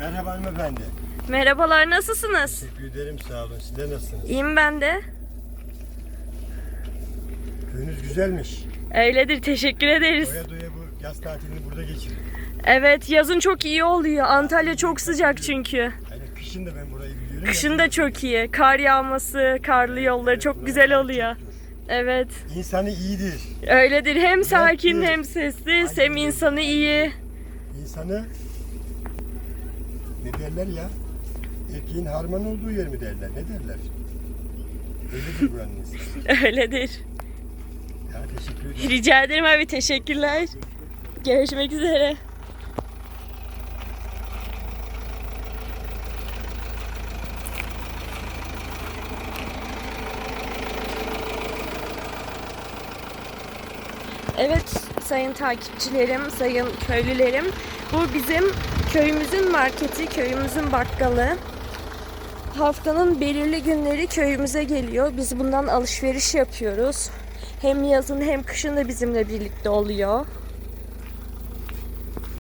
Merhaba hanımefendi. Merhabalar, nasılsınız? Teşekkür ederim sağ olun. Siz de nasılsınız? İyiyim ben de. Köyünüz güzelmiş. Öyledir, teşekkür ederiz. Doya doya bu yaz tatilini burada geçirin. Evet, yazın çok iyi oluyor. Antalya çok sıcak çünkü. Yani kışın da ben burayı biliyorum. Kışın da çok iyi. Kar yağması, karlı yolları çok güzel oluyor. Evet, İnsanı iyidir. öyledir. Hem sakin hem sessiz, hem insanı iyi. İnsanı ne derler ya? Erkeğin harman olduğu yer mi derler? Ne derler? Öyledir buranın insanı. Öyledir. Ya teşekkür ederim. Rica ederim abi, teşekkürler. Görüşmek üzere. Evet sayın takipçilerim, sayın köylülerim. Bu bizim köyümüzün marketi, köyümüzün bakkalı. Haftanın belirli günleri köyümüze geliyor. Biz bundan alışveriş yapıyoruz. Hem yazın hem kışın da bizimle birlikte oluyor.